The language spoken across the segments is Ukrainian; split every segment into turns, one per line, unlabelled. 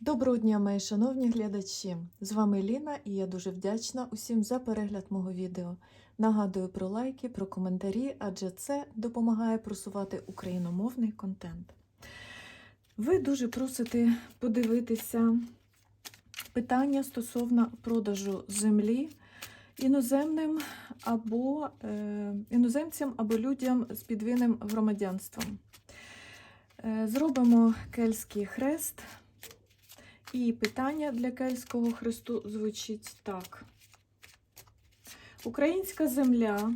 Доброго дня, мої шановні глядачі! З вами Ліна і я дуже вдячна усім за перегляд мого відео. Нагадую про лайки, про коментарі, адже це допомагає просувати україномовний контент. Ви дуже просите подивитися питання стосовно продажу землі іноземним або е, іноземцям або людям з підвійним громадянством. Е, Зробимо кельтський хрест. І питання для кельтського хресту звучить так: Українська земля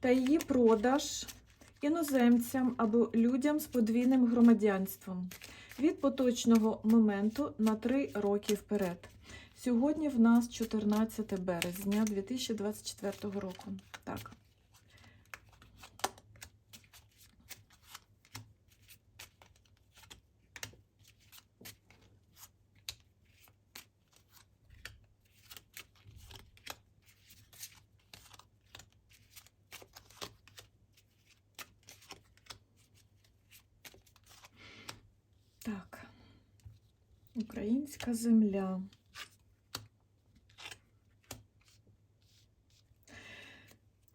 та її продаж іноземцям або людям з подвійним громадянством від поточного моменту на 3 роки вперед. Сьогодні в нас 14 березня 2024 року. Так. Українська земля.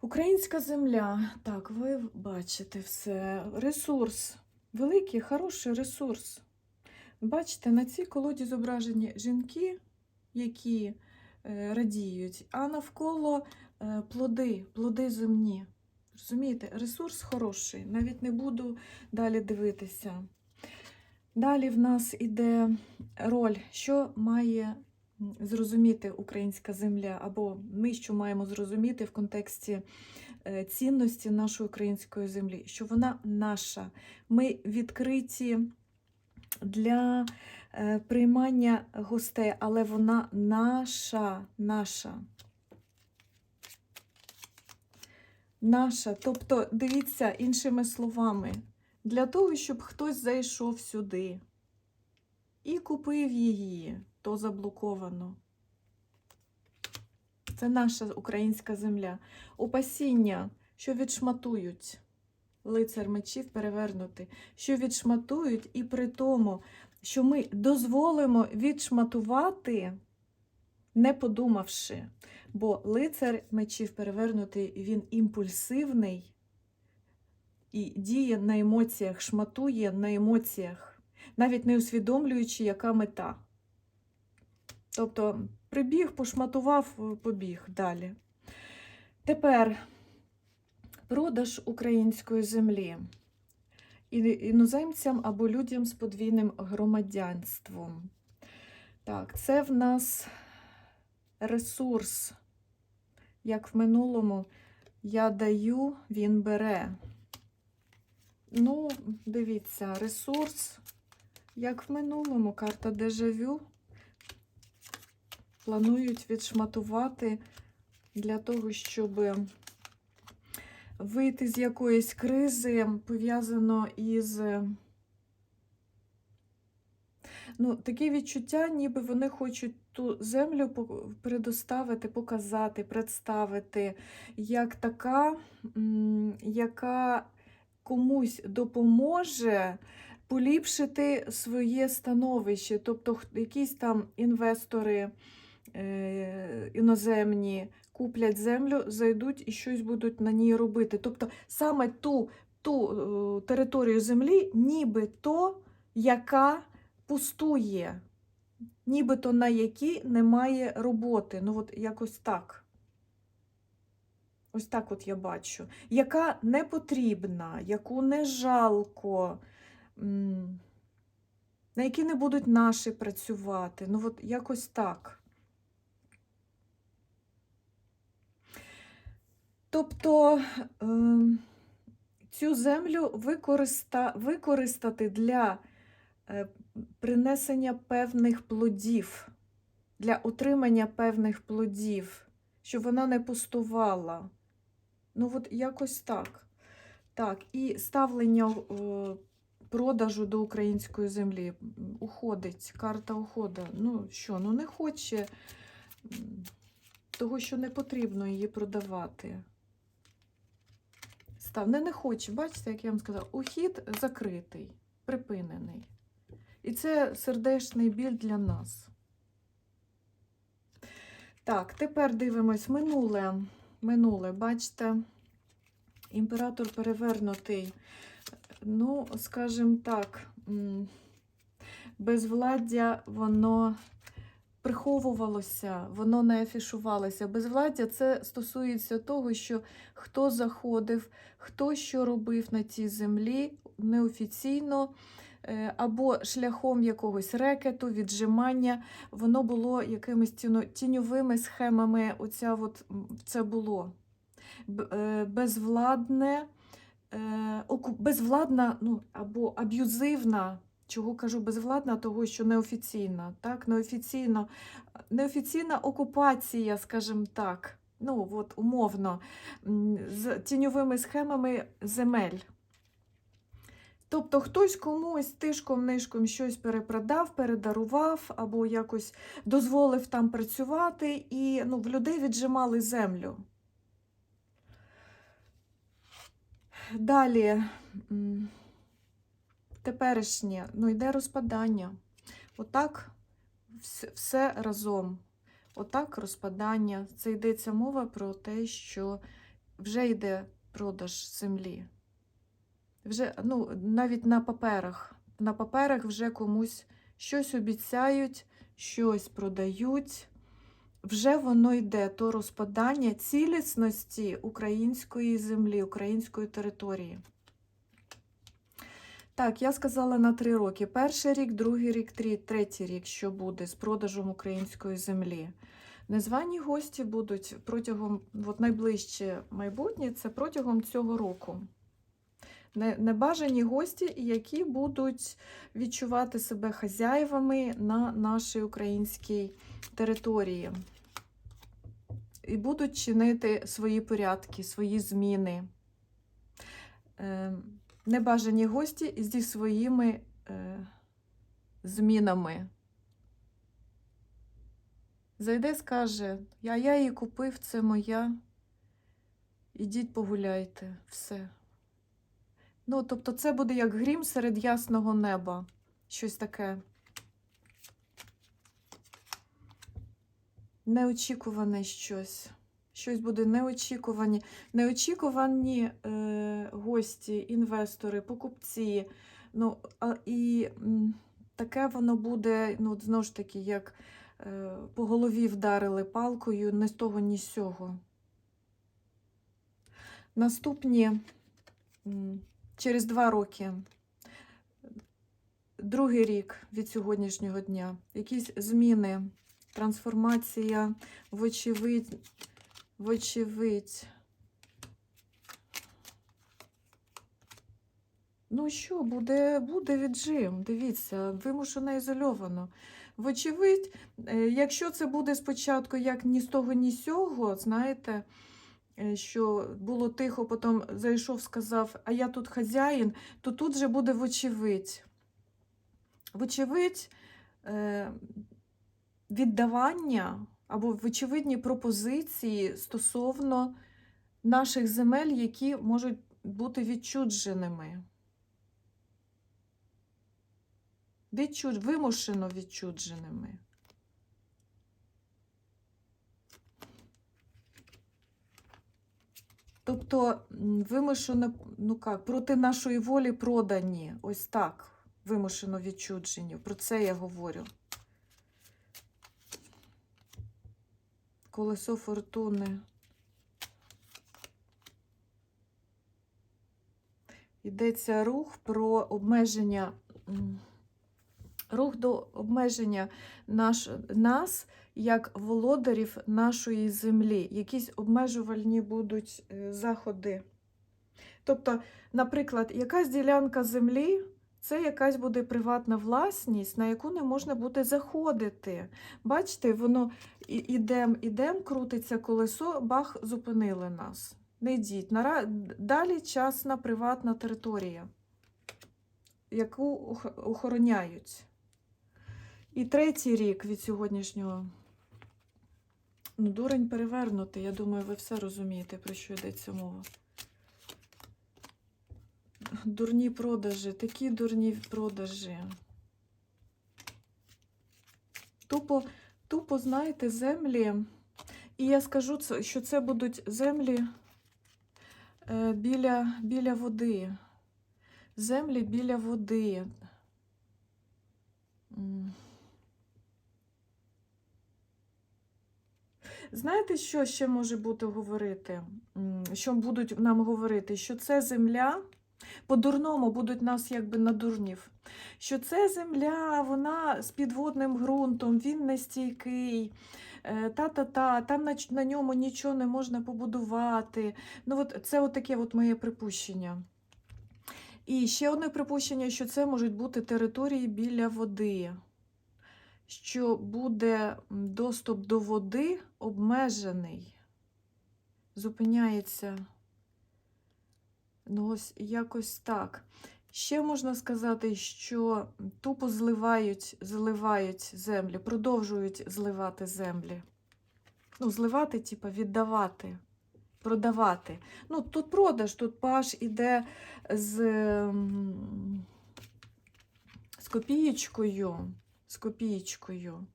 Українська земля. Так, ви бачите все. Ресурс. Великий, хороший ресурс. Бачите, на цій колоді зображені жінки, які е, радіють, а навколо е, плоди, плоди земні. Розумієте, ресурс хороший. Навіть не буду далі дивитися. Далі в нас іде роль, що має зрозуміти українська земля, або ми що маємо зрозуміти в контексті е, цінності нашої української землі, що вона наша. Ми відкриті для е, приймання гостей, але вона наша, наша. Наша. Тобто, дивіться іншими словами, для того, щоб хтось зайшов сюди і купив її, то заблоковано. Це наша українська земля. Опасіння, що відшматують. Лицар мечів перевернути, що відшматують, і при тому, що ми дозволимо відшматувати, не подумавши. Бо лицар мечів перевернутий, він імпульсивний і діє на емоціях, шматує на емоціях, навіть не усвідомлюючи, яка мета. Тобто прибіг, пошматував, побіг далі. Тепер продаж української землі іноземцям або людям з подвійним громадянством. Так, це в нас ресурс. Як в минулому я даю, він бере. Ну, дивіться, ресурс, як в минулому, карта дежавю. Планують відшматувати для того, щоб вийти з якоїсь кризи, пов'язано із. Ну, таке відчуття, ніби вони хочуть ту землю предоставити, показати, представити, як така, яка комусь допоможе поліпшити своє становище. Тобто, якісь там інвестори е, іноземні куплять землю, зайдуть і щось будуть на ній робити. Тобто, саме ту, ту е, територію землі, нібито яка пустує, нібито на якій немає роботи. Ну, от якось так. Ось так от я бачу. Яка не потрібна, яку не жалко, на які не будуть наші працювати. Ну, от якось так. Тобто ем, цю землю використа, використати для е, принесення певних плодів, для отримання певних плодів, щоб вона не пустувала. Ну, от якось так. Так, і ставлення е, продажу до української землі уходить, карта уходу. Ну що, ну не хоче того, що не потрібно її продавати. Став, не, не хоче, бачите, як я вам сказала, ухід закритий, припинений. І це сердечний біль для нас. Так, тепер дивимось минуле. Минуле, бачите, імператор перевернутий. Ну, скажімо так, безвладдя, воно приховувалося, воно не афішувалося. Безвладдя це стосується того, що хто заходив, хто що робив на цій землі неофіційно, або шляхом якогось рекету, віджимання, воно було якимись тіньовими схемами. Оця от, це було е, безвладне, е, безвладна, ну, або аб'юзивна. Чого кажу безвладна, того, що неофіційна, так, неофіційно, неофіційна окупація, скажімо так, ну от умовно, з тіньовими схемами земель. Тобто хтось комусь тишком-нишком щось перепродав, передарував або якось дозволив там працювати, і ну, в людей віджимали землю. Далі, теперішнє, ну йде розпадання. Отак все разом. Отак розпадання. Це йдеться мова про те, що вже йде продаж землі. Вже, ну, навіть на паперах. На паперах вже комусь щось обіцяють, щось продають. Вже воно йде то розпадання цілісності української землі, української території. Так, я сказала на три роки. Перший рік, другий рік, третій рік, що буде з продажем української землі. Незвані гості будуть протягом от найближче майбутнє, це протягом цього року. Не- Небажані гості, які будуть відчувати себе хазяєвами на нашій українській території. І будуть чинити свої порядки, свої зміни. Е, Небажані гості зі своїми е, змінами. Зайде, скаже, я, я її купив, це моя. Ідіть погуляйте, все. Ну, тобто, це буде як грім серед ясного неба. Щось таке. Неочікуване щось. Щось буде неочікувані. Неочікувані е, гості, інвестори, покупці. Ну, а, і м, таке воно буде, ну, знову ж таки, як е, по голові вдарили палкою, не з того, ні з сього. Наступні м, через два роки, другий рік від сьогоднішнього дня, якісь зміни, трансформація, вочевидь, вочевидь. Ну що, буде, буде віджим, дивіться, вимушено ізольовано. Вочевидь, е, якщо це буде спочатку як ні з того, ні з сього, знаєте, що було тихо, потім зайшов, сказав, а я тут хазяїн, то тут же буде вочевидь. Вочевидь, е, віддавання або вочевидні пропозиції стосовно наших земель, які можуть бути відчудженими. Відчуд... Вимушено відчудженими. Тобто вимушено, ну як, проти нашої волі продані. Ось так. Вимушено відчуджені. Про це я говорю. Колесо фортуни. Йдеться рух про обмеження, рух до обмеження наш, нас як володарів нашої землі. Якісь обмежувальні будуть е, заходи. Тобто, наприклад, якась ділянка землі це якась буде приватна власність, на яку не можна буде заходити. Бачите, воно ідем, ідем, крутиться колесо, бах, зупинили нас. Не йдіть. Далі частна приватна територія, яку охороняють. І третій рік від сьогоднішнього. Ну, дурень перевернутий. Я думаю, ви все розумієте, про що йдеться мова. Дурні продажі, такі дурні продажі. Тупо, тупо, знаєте, землі. І я скажу, що це будуть землі е, біля, біля води. Землі біля води. М. Знаєте, що ще може бути говорити? Що будуть нам говорити? Що це земля, по-дурному будуть нас якби на дурнів. Що це земля, вона з підводним ґрунтом, він нестійкий. е, Та-та-та, там на, на ньому нічого не можна побудувати. Ну, от це таке от моє припущення. І ще одне припущення, що це можуть бути території біля води, що буде доступ до води обмежений, зупиняється. Ну, ось якось так. Ще можна сказати, що тупо зливають, зливають землі, продовжують зливати землі. Ну, зливати, типа віддавати, продавати. Ну, тут продаж, тут паш іде з, з копієчкою. З копієчкою.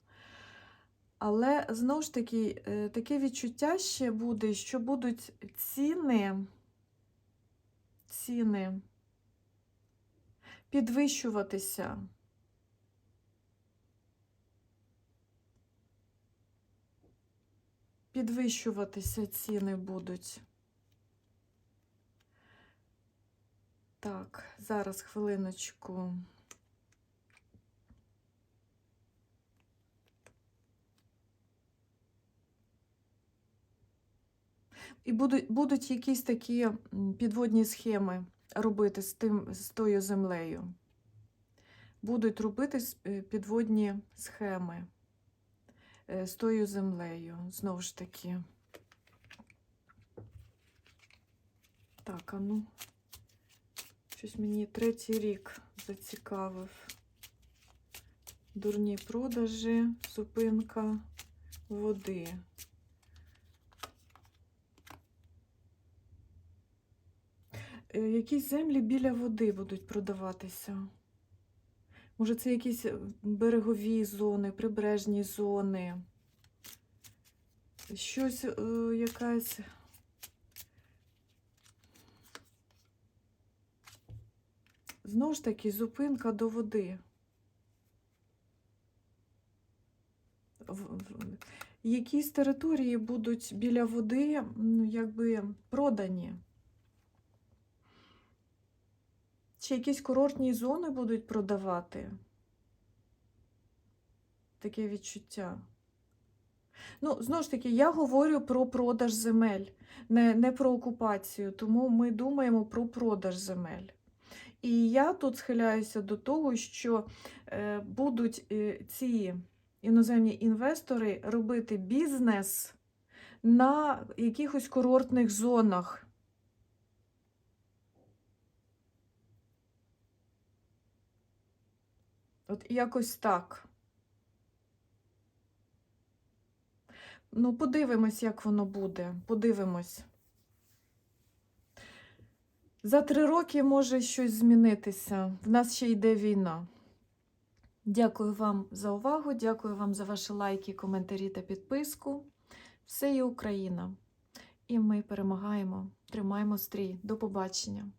Але знову ж таки, е, таке відчуття ще буде, що будуть ціни, ціни підвищуватися. Підвищуватися ціни будуть. Так, зараз хвилиночку. І будуть, будуть якісь такі підводні схеми робити з, тим, з тою землею. Будуть робити е, підводні схеми е, з тою землею. Знову ж таки. Так, а ну, щось мені третій рік зацікавив. Дурні продажі, зупинка води. Е, Якісь землі біля води будуть продаватися. Може, це якісь е, берегові зони, прибережні зони. Щось е, якась. Знову ж таки, зупинка до води. Якісь території будуть біля води, ну, якби продані. Чи якісь курортні зони будуть продавати? Таке відчуття. Ну, знову ж таки, я говорю про продаж земель, не, не про окупацію, тому ми думаємо про продаж земель. І я тут схиляюся до того, що е, будуть е, ці іноземні інвестори робити бізнес на якихось курортних зонах. От якось так. Ну, подивимось, як воно буде. Подивимось. За три роки може щось змінитися. В нас ще йде війна. Дякую вам за увагу, дякую вам за ваші лайки, коментарі та підписку. Все є Україна. І ми перемагаємо. Тримаємо стрій. До побачення!